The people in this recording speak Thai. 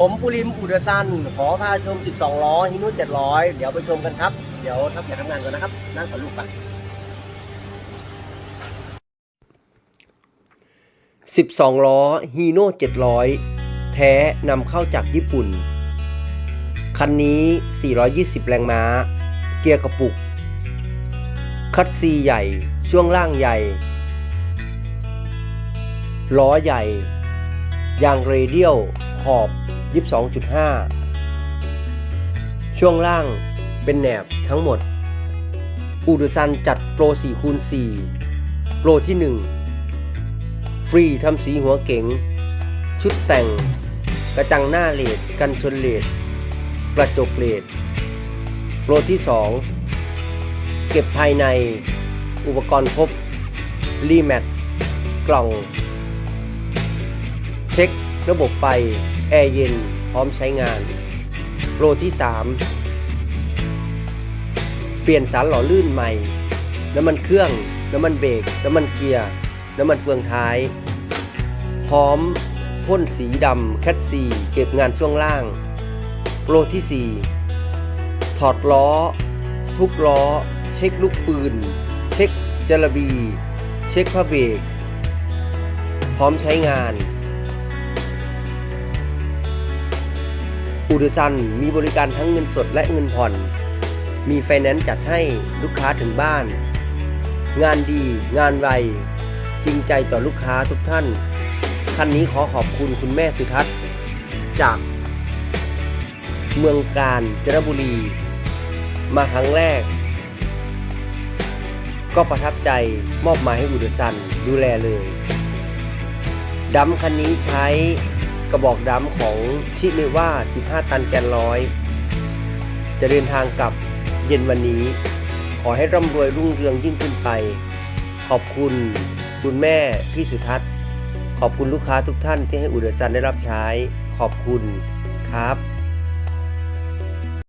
ผมปุริมอุดซัน ขอพาชม 12 ล้อฮินุ700 เดี๋ยวไปชมกันครับ เดี๋ยวทำการทำงานก่อนนะครับ นั่งกับลูกไป12ล้อฮีโน่700แท้นำเข้าจากญี่ปุ่น คันนี้ 420 แรงม้า เกียร์กระปุก คัดซีใหญ่ ช่วงล่างใหญ่ ล้อใหญ่ ยางเรเดียลขอบ 22.5 ช่วงล่างเป็นแหนบทั้งหมด อูดุซันจัดโปร4คูณ4โปรที่ 1 ฟรีทำสีหัวเก๋ง ชุดแต่ง กระจังหน้าเลดกันชนเลดกระจกเลดโปรที่ 2 เก็บภายใน อุปกรณ์ครบ รีแมทกล่อง เช็คระบบไฟ แอร์เย็นพร้อมใช้งาน โปรที่ 3 เปลี่ยนสารหล่อลื่นใหม่ น้ำมันเครื่อง น้ำมันเบรก น้ำมันเกียร์ น้ำมันเฟืองท้าย พร้อมพ่นสีดำแคทซีเก็บงานช่วงล่าง โปรที่ 4 ถอดล้อ ทุกล้อ เช็คลูกปืน เช็คจระบี เช็คผ้าเบรกพร้อมใช้งาน อูดซันมีบริการทั้งเงินสดและเงินผ่อน มีไฟแนนซ์จัดให้ลูกค้าถึงบ้าน งานดี งานไว จริงใจต่อลูกค้าทุกท่าน คันนี้ขอขอบคุณคุณแม่สุทัศน์ จาก เมืองการจนบุรี มาครั้งแรก ก็ประทับใจมอบหมายให้อูดซันดูแลเลยดัมคันนี้ใช้ กระบอกดัมของชิเมว่า 15 ตันแกนร้อย จะเดินทางกลับเย็นวันนี้ ขอให้ร่ำรวยรุ่งเรืองยิ่งขึ้นไป ขอบคุณคุณแม่พี่สุทัศน์ ขอบคุณลูกค้าทุกท่านที่ให้อุดซันได้รับใช้ ขอบคุณครับ